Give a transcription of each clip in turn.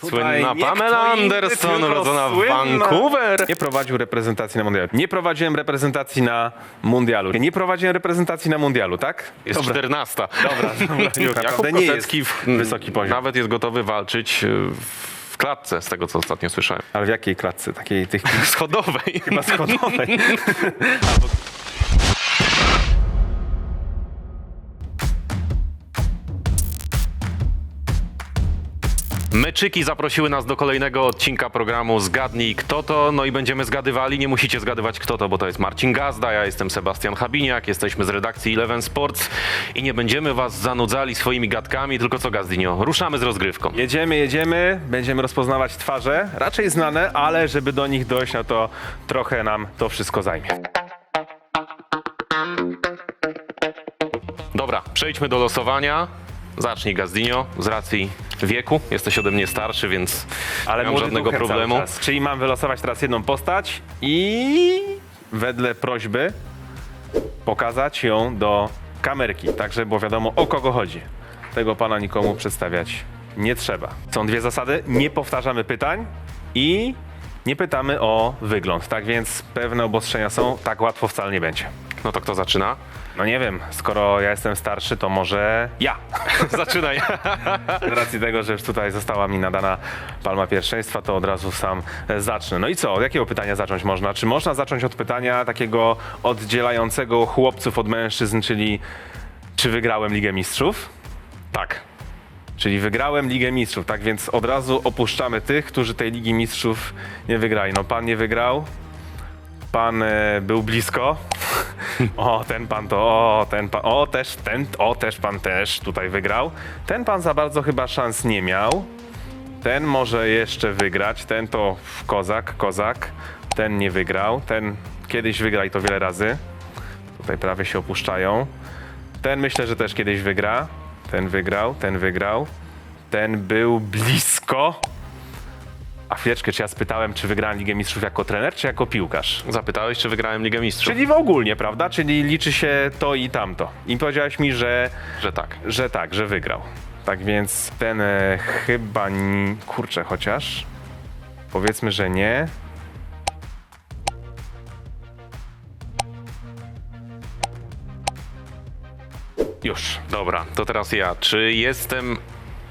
Słynna nie Pamela Anderson, urodzona w słynna- Vancouver. Nie prowadził reprezentacji na mundialu. Nie prowadziłem reprezentacji na mundialu. Nie prowadziłem reprezentacji na mundialu, tak? Jest Dobra. 14. Dobra, dobra. Jakub nie jest w, wysoki poziom. nawet jest gotowy walczyć e, w klatce, z tego co ostatnio słyszałem. Ale w jakiej klatce? Takiej tych Schodowej. chyba schodowej. Meczyki zaprosiły nas do kolejnego odcinka programu Zgadnij kto to. No i będziemy zgadywali. Nie musicie zgadywać kto to, bo to jest Marcin Gazda, ja jestem Sebastian Habiniak, jesteśmy z redakcji Eleven Sports i nie będziemy was zanudzali swoimi gadkami, tylko co Gazdinio, ruszamy z rozgrywką. Jedziemy, jedziemy, będziemy rozpoznawać twarze, raczej znane, ale żeby do nich dojść, no to trochę nam to wszystko zajmie. Dobra, przejdźmy do losowania. Zacznij Gazdinio, z racji wieku. Jesteś ode mnie starszy, więc Ale nie mam żadnego problemu. Czyli mam wylosować teraz jedną postać i wedle prośby pokazać ją do kamerki, tak żeby było wiadomo o kogo chodzi. Tego pana nikomu przedstawiać nie trzeba. Są dwie zasady, nie powtarzamy pytań i nie pytamy o wygląd. Tak więc pewne obostrzenia są, tak łatwo wcale nie będzie. No to kto zaczyna? No nie wiem, skoro ja jestem starszy, to może ja. Zaczynaj. Z racji tego, że już tutaj została mi nadana palma pierwszeństwa, to od razu sam e, zacznę. No i co? Od jakiego pytania zacząć można? Czy można zacząć od pytania takiego oddzielającego chłopców od mężczyzn, czyli czy wygrałem Ligę Mistrzów? tak. Czyli wygrałem Ligę Mistrzów, tak więc od razu opuszczamy tych, którzy tej Ligi Mistrzów nie wygrali. No pan nie wygrał, pan e, był blisko. O, ten pan to, o, ten pan, o, też, ten, o, też pan też tutaj wygrał. Ten pan za bardzo chyba szans nie miał. Ten może jeszcze wygrać, ten to kozak, kozak. Ten nie wygrał, ten kiedyś wygra i to wiele razy. Tutaj prawie się opuszczają. Ten myślę, że też kiedyś wygra. Ten wygrał, ten wygrał. Ten był blisko. A chwileczkę, czy ja spytałem, czy wygrałem Ligę Mistrzów jako trener, czy jako piłkarz? Zapytałeś, czy wygrałem Ligę Mistrzów? Czyli w ogólnie, prawda? Czyli liczy się to i tamto. I powiedziałeś mi, że, Że tak. że tak, że wygrał. Tak więc ten e, chyba... ni- Kurczę, chociaż... Powiedzmy, że nie. Już. Dobra, to teraz ja. Czy jestem.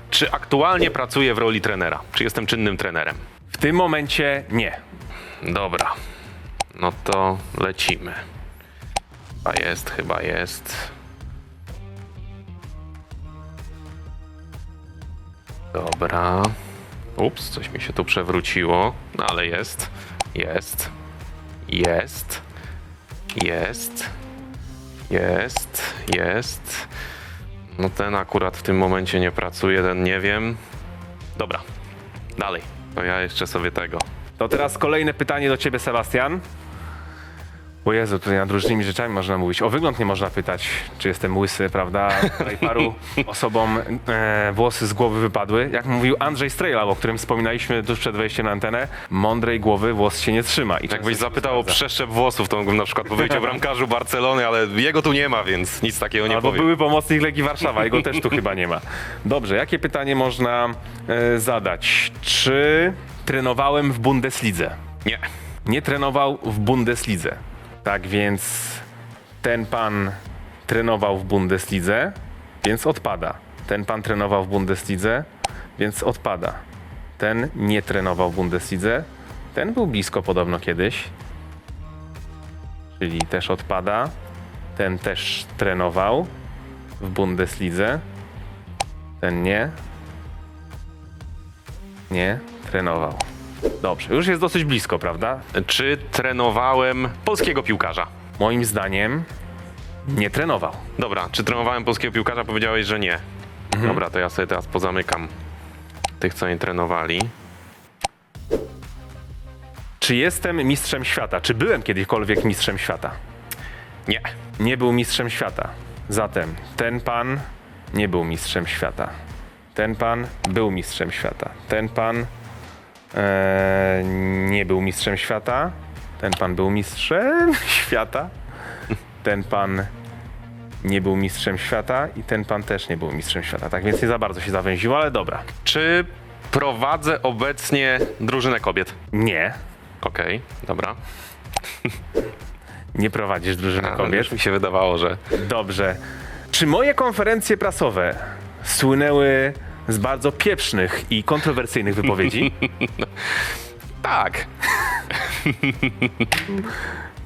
Czy aktualnie pracuję w roli trenera? Czy jestem czynnym trenerem? W tym momencie nie. Dobra. No to lecimy. Chyba jest, chyba jest. Dobra. Ups, coś mi się tu przewróciło. No ale jest. Jest. Jest. Jest. Jest. Jest. No ten akurat w tym momencie nie pracuje, ten nie wiem. Dobra. Dalej. To ja jeszcze sobie tego. To teraz kolejne pytanie do ciebie, Sebastian. O Jezu, tutaj nad różnymi rzeczami można mówić. O wygląd nie można pytać, czy jestem łysy, prawda? Tutaj paru osobom e, włosy z głowy wypadły. Jak mówił Andrzej Strejla, o którym wspominaliśmy tuż przed wejściem na antenę, mądrej głowy włos się nie trzyma. I Jakbyś zapytał o przeszczep włosów, to mógłbym na przykład powiedzieć o bramkarzu Barcelony, ale jego tu nie ma, więc nic takiego nie Albo powiem. były pomocnik Legii Warszawa, jego też tu chyba nie ma. Dobrze, jakie pytanie można e, zadać? Czy trenowałem w Bundeslidze? Nie. nie trenował w Bundeslidze. Tak więc ten pan trenował w Bundeslidze, więc odpada. Ten pan trenował w Bundeslidze, więc odpada. Ten nie trenował w Bundeslidze. Ten był blisko podobno kiedyś. Czyli też odpada. Ten też trenował w Bundeslidze. Ten nie. Nie trenował. Dobrze, już jest dosyć blisko, prawda? Czy trenowałem polskiego piłkarza? Moim zdaniem nie trenował. Dobra, czy trenowałem polskiego piłkarza? Powiedziałeś, że nie. Mhm. Dobra, to ja sobie teraz pozamykam tych, co nie trenowali. Czy jestem mistrzem świata? Czy byłem kiedykolwiek mistrzem świata? Nie. Nie był mistrzem świata. Zatem ten pan nie był mistrzem świata. Ten pan był mistrzem świata. Ten pan e, nie był mistrzem świata. Ten pan był mistrzem świata. Ten pan nie był mistrzem świata i ten pan też nie był mistrzem świata. Tak więc nie za bardzo się zawęziło, ale dobra. Czy prowadzę obecnie drużynę kobiet. Nie. Okej, dobra. Nie prowadzisz drużyny A, kobiet. Już mi się wydawało, że Dobrze. Czy moje konferencje prasowe słynęły z bardzo pieprznych i kontrowersyjnych wypowiedzi? tak.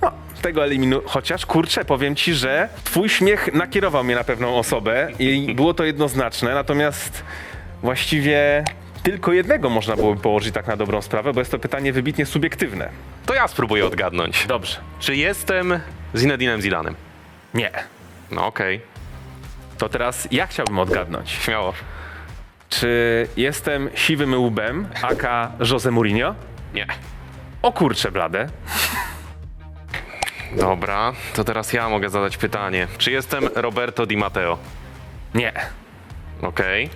No, tego eliminuję. Chociaż kurczę, powiem ci, że twój śmiech nakierował mnie na pewną osobę i było to jednoznaczne, natomiast właściwie tylko jednego można byłoby położyć tak na dobrą sprawę, bo jest to pytanie wybitnie subiektywne. To ja spróbuję odgadnąć. Dobrze. Czy jestem Zinedinem Zidanem? Nie. No okej, To teraz ja chciałbym odgadnąć. śmiało. Czy jestem siwym łbem, aka Jose Mourinho? Nie. O kurcze blade. Dobra, to teraz ja mogę zadać pytanie. Czy jestem Roberto Di Matteo? Nie. Okej.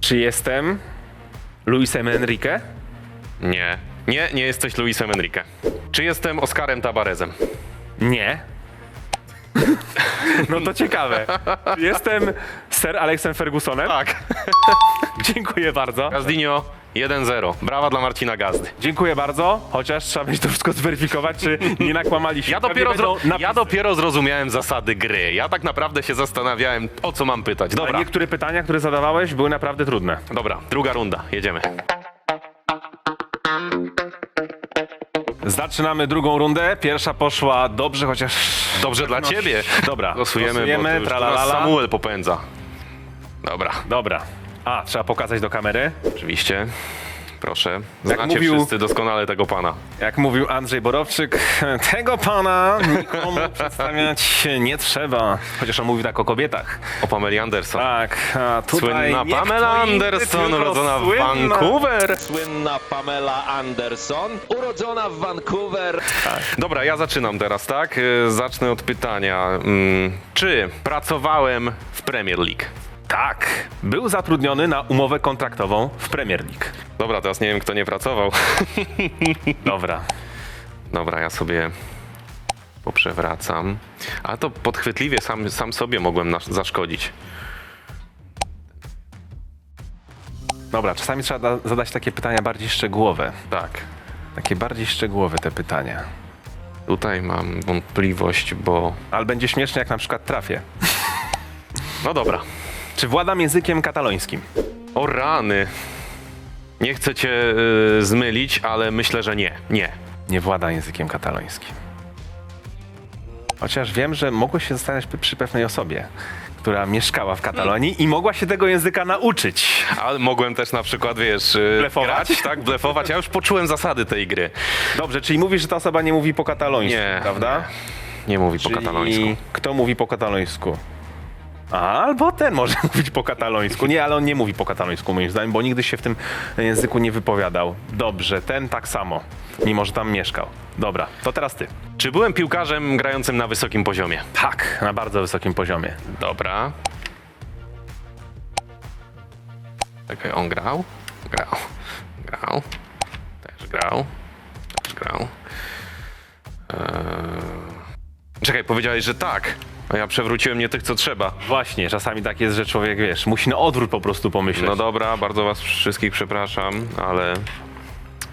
Czy jestem Luisem Enrique? Nie. Nie, nie jesteś Luisem Enrique. Czy jestem Oskarem Tabarezem? Nie. No to ciekawe. Czy jestem Sir Alexem Fergusonem? Tak. Dziękuję bardzo. Gazdinio 1-0. Brawa dla Marcina Gazdy. Dziękuję bardzo, chociaż trzeba będzie to wszystko zweryfikować, czy nie nakłamaliśmy. Ja dopiero, Pewnie zro... będą napisy. ja dopiero zrozumiałem zasady gry. Ja tak naprawdę się zastanawiałem, o co mam pytać. Ale Dobra, niektóre pytania, które zadawałeś, były naprawdę trudne. dobra, druga runda, jedziemy. Zaczynamy drugą rundę. Pierwsza poszła dobrze, chociaż... Dobrze dla ciebie. Dobra, Głosujemy, bo głosujemy, to już teraz Samuel popędza. Dobra, Dobra. A, trzeba pokazać do kamery. oczywiście. Proszę. Jak Znacie mówił- wszyscy doskonale tego pana. Jak mówił Andrzej Borowczyk, tego pana nikomu przedstawiać nie trzeba. Chociaż on mówił tak o kobietach. O Pameli Anderson. Tak, a tutaj Słynna nie Pamela inny, Anderson, tylko urodzona w słynna. Vancouver. Słynna Pamela Anderson, urodzona w Vancouver. Dobra, ja zaczynam teraz, tak? Y, Zacznę od pytania. Mm, Czy pracowałem w Premier League? Tak, był zatrudniony na umowę kontraktową w Premier League. Dobra, teraz nie wiem, kto nie pracował. Dobra. Dobra, ja sobie poprzewracam. Ale to podchwytliwie sam, sam sobie mogłem nas- zaszkodzić. Dobra, czasami trzeba da- zadać takie pytania bardziej szczegółowe. Tak. Takie bardziej szczegółowe te pytania. Tutaj mam wątpliwość, bo... Ale będzie śmiesznie, jak na przykład trafię. No dobra. Czy władam językiem katalońskim? O rany. Nie chcę cię y, zmylić, ale myślę, że nie. Nie. Nie włada językiem katalońskim. Chociaż wiem, że mogłeś się zastanawiać przy- przy pewnej osobie, która mieszkała w Katalonii i mogła się tego języka nauczyć. Ale mogłem też na przykład, wiesz... y, Blefować? Grać, tak, blefować. Ja już poczułem zasady tej gry. Dobrze, czyli mówisz, że ta osoba nie mówi po katalońsku, Nie, prawda? Nie mówi po katalońsku. Kto mówi po katalońsku? Albo ten może mówić po katalońsku. Nie, ale on nie mówi po katalońsku moim zdaniem, bo nigdy się w tym języku nie wypowiadał. Dobrze, ten tak samo, mimo że tam mieszkał. Dobra, to teraz ty. Czy byłem piłkarzem grającym na wysokim poziomie? Tak, na bardzo wysokim poziomie. Dobra. Czekaj, on grał? Grał. Grał. Też grał. Też grał. Eee... Czekaj, powiedziałeś, że tak. A ja przewróciłem nie tych, co trzeba. Właśnie, czasami tak jest, że człowiek, wiesz, musi na odwrót po prostu pomyśleć. No dobra, bardzo was wszystkich przepraszam, ale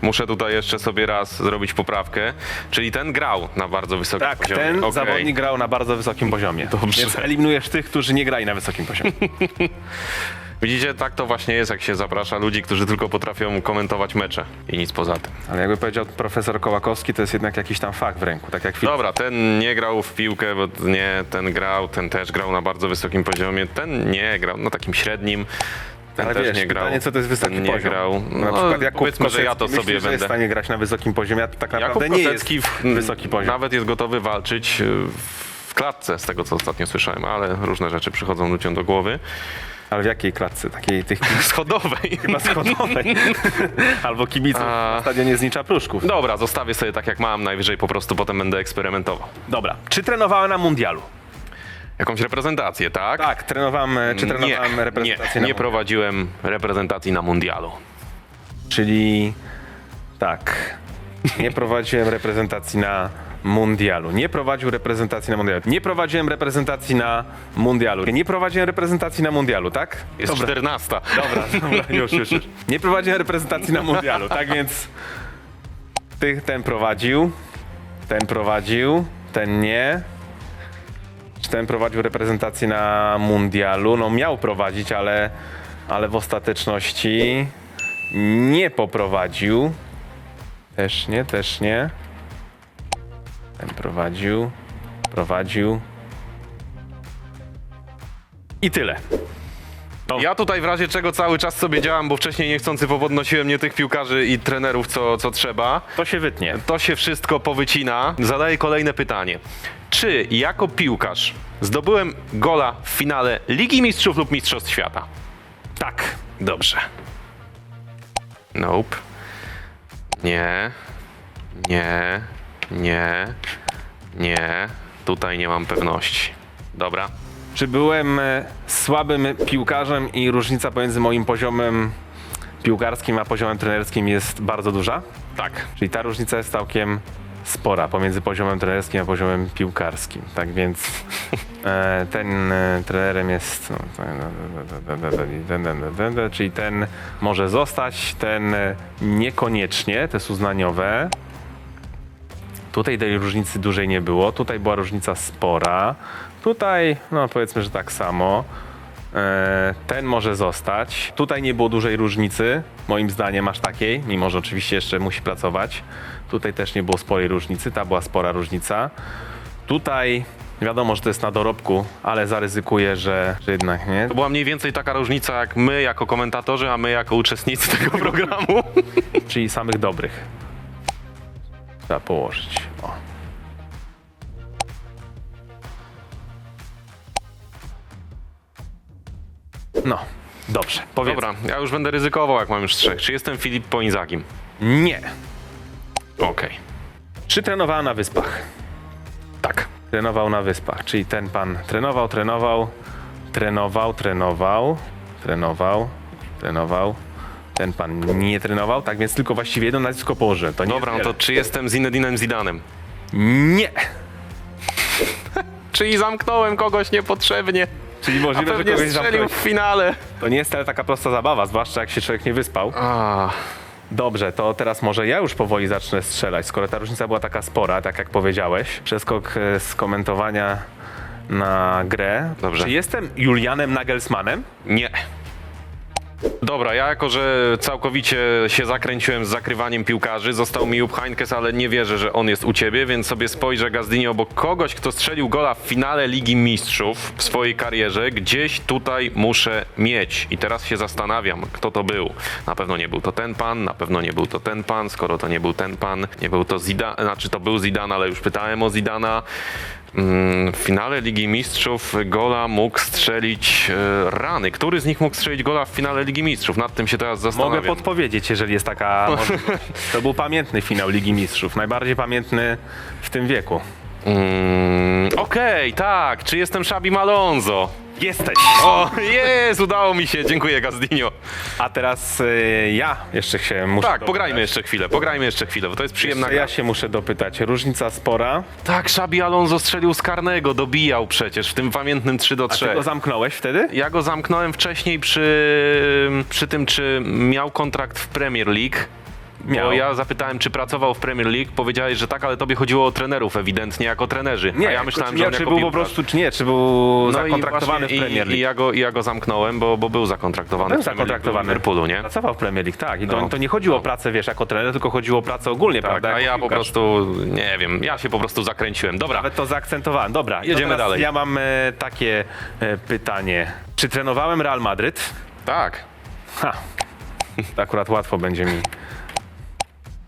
muszę tutaj jeszcze sobie raz zrobić poprawkę. Czyli ten grał na bardzo wysokim Tak, poziomie. ten Okej. zawodnik grał na bardzo wysokim poziomie. Dobrze. Więc eliminujesz tych, którzy nie grali na wysokim poziomie. Widzicie, tak to właśnie jest, jak się zaprasza ludzi, którzy tylko potrafią komentować mecze i nic poza tym. Ale jakby powiedział profesor Kołakowski, to jest jednak jakiś tam fakt w ręku, tak jak film. Dobra, ten nie grał w piłkę, bo nie, ten grał, ten też grał na bardzo wysokim poziomie, ten nie grał na takim średnim. Ten Ale też wiesz, nie grał. pytanie, co to jest wysoki ten nie poziom. grał. na No, przykład Jakub powiedzmy, że ja to Kosecki sobie myśli, że jest w będę. stanie grać na wysokim poziomie, a tak Jakub naprawdę nie jest Kosecki w, wysoki poziom. nawet jest gotowy walczyć y, w klatce, z tego co ostatnio słyszałem, ale różne rzeczy przychodzą ludziom do głowy. Ale w jakiej klatce? Takiej tych Schodowej. chyba schodowej. Albo kibiców A. na stadionie Znicza Pruszków. Dobra, zostawię sobie tak jak mam, najwyżej po prostu potem będę eksperymentował. Dobra. Czy trenowałem na mundialu? Jakąś reprezentację, tak? Tak, trenowałem, czy Nie, trenowałem nie, reprezentację nie na prowadziłem reprezentacji na mundialu. Czyli tak, nie prowadziłem reprezentacji na mundialu. Nie prowadził reprezentacji na mundialu. Nie prowadziłem reprezentacji na mundialu. Nie prowadziłem reprezentacji na mundialu, tak? Jest Dobra. 14. Dobra, dobra, już, już, już. Nie prowadziłem reprezentacji na mundialu, tak więc ty, ten prowadził, ten prowadził, ten nie. Czy ten prowadził reprezentację na mundialu? No miał prowadzić, ale, ale w ostateczności nie poprowadził. Też nie, też nie. Ten prowadził, prowadził. I tyle. Ja tutaj w razie czego cały czas sobie działam, bo wcześniej niechcący powodnosiłem nie tych piłkarzy i trenerów, co, co trzeba. To się wytnie. To się wszystko powycina. Zadaję kolejne pytanie. Czy jako piłkarz zdobyłem gola w finale Ligi Mistrzów lub Mistrzostw Świata? Tak. Dobrze. Nope. Nie. Nie. Nie. Nie. Tutaj nie mam pewności. Dobra. Czy byłem e, słabym piłkarzem i różnica pomiędzy moim poziomem piłkarskim a poziomem trenerskim jest bardzo duża? Tak. Czyli ta różnica jest całkiem spora pomiędzy poziomem trenerskim a poziomem piłkarskim. Tak więc e, ten e, trenerem jest. No, czyli ten może zostać, ten e, niekoniecznie, to jest uznaniowe. Tutaj tej różnicy dużej nie było. Tutaj była różnica spora. Tutaj, no powiedzmy, że tak samo. E, Ten może zostać. Tutaj nie było dużej różnicy, moim zdaniem aż takiej, mimo że oczywiście jeszcze musi pracować. Tutaj też nie było sporej różnicy, ta była spora różnica. Tutaj wiadomo, że to jest na dorobku, ale zaryzykuję, że, że jednak nie. To była mniej więcej taka różnica jak my jako komentatorzy, a my jako uczestnicy tego programu. Czyli samych dobrych. Trzeba położyć. No, dobrze. Powiedz. Dobra, ja już będę ryzykował, jak mam już trzech. Czy jestem Filip po Inzagim? Nie. Okej. Czy trenowała na wyspach? Tak. Trenował na wyspach, czyli ten pan trenował, trenował, trenował, trenował, trenował, trenował. Ten pan nie trenował, tak więc tylko właściwie jedno nazwisko położyłem. To nie Dobra, no jest to wiele. czy jestem Zinedinem Zidanem? Nie! Czyli zamknąłem kogoś niepotrzebnie, Czyli a możliwe, że pewnie kogoś strzelił zamknąłeś. w finale. To nie jest wcale taka prosta zabawa, zwłaszcza jak się człowiek nie wyspał. A, Dobrze, to teraz może ja już powoli zacznę strzelać, skoro ta różnica była taka spora, tak jak powiedziałeś. Przeskok e, z komentowania na grę. Dobrze. Czy jestem Julianem Nagelsmannem? nie. Dobra, ja jako, że całkowicie się zakręciłem z zakrywaniem piłkarzy, został mi Jupp Heynckes, ale nie wierzę, że on jest u ciebie, więc sobie spojrzę Gazdini obok kogoś, kto strzelił gola w finale Ligi Mistrzów w swojej karierze, gdzieś tutaj muszę mieć. I teraz się zastanawiam, kto to był. Na pewno nie był to ten pan, na pewno nie był to ten pan, skoro to nie był ten pan, nie był to Zidane, znaczy to był Zidane, ale już pytałem o Zidana. Mm, W finale Ligi Mistrzów gola mógł strzelić e, rany. Który z nich mógł strzelić gola w finale Ligi Mistrzów? Nad tym się teraz zastanawiam. Mogę podpowiedzieć, jeżeli jest taka możliwość. To był pamiętny finał Ligi Mistrzów, najbardziej pamiętny w tym wieku. Mm, Okej, tak. Czy jestem Szabi Alonso? Jesteś! O, jest, udało mi się. Dziękuję, Gazdinio. A teraz y, ja jeszcze się muszę Tak, dopytać. pograjmy jeszcze chwilę, pograjmy jeszcze chwilę, bo to jest przyjemna Jeszcze gra. ja się muszę dopytać. Różnica spora. Tak, Szabi Alonso strzelił z karnego, dobijał przecież w tym pamiętnym 3 do A 3. ty go zamknąłeś wtedy? Ja go zamknąłem wcześniej przy, przy tym, czy miał kontrakt w Premier League. Miał. Bo ja zapytałem, czy pracował w Premier League. Powiedziałeś, że tak, ale tobie chodziło o trenerów ewidentnie, jako trenerzy. A ja myślałem, czy, że nie, on czy był po prostu, czy nie, czy był No i zakontraktowany właśnie w Premier I, i, League. ja go, I ja go zamknąłem, bo, bo był zakontraktowany Był w Premier League, zakontraktowany. w Liverpoolu, nie? Pracował w Premier League, tak. I to, No. to nie chodziło o pracę, wiesz, jako trener, tylko chodziło o pracę ogólnie, Tak, prawda? a ja po prostu, nie wiem, ja się po prostu zakręciłem. Dobra, Nawet to zaakcentowałem. Dobra, Jedziemy dalej. Ja mam e, takie e, pytanie. Czy trenowałem Real Madryt? tak. Ha, akurat łatwo będzie mi.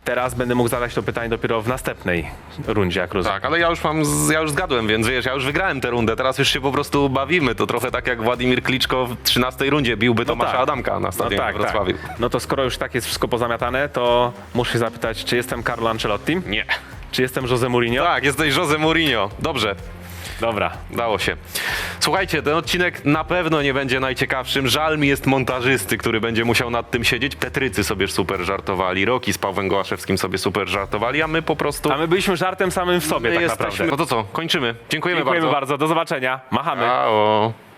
Teraz będę mógł zadać to pytanie dopiero w następnej rundzie, jak rozumiem. Tak, ale ja już mam, z- ja już zgadłem, więc wiesz, ja już wygrałem tę rundę, teraz już się po prostu bawimy. To trochę tak jak Władimir Kliczko w 13 rundzie biłby Tomasza tak. Adamka na No stadionie tak, w Wrocławiu. tak. No to skoro już tak jest wszystko pozamiatane, to muszę się zapytać, czy jestem Carlo Ancelotti? Nie. Czy jestem Jose Mourinho? Tak, jesteś Jose Mourinho. Dobrze. Dobra. Dało się. Słuchajcie, ten odcinek na pewno nie będzie najciekawszym. Żal mi jest montażysty, który będzie musiał nad tym siedzieć. Petrycy sobie super żartowali, Roki z Pawłem Gołaszewskim sobie super żartowali, a my po prostu A my byliśmy żartem samym w sobie my tak jesteśmy. naprawdę. No to co, kończymy. Dziękujemy, Dziękujemy bardzo. bardzo. Do zobaczenia. Machamy. Ciao.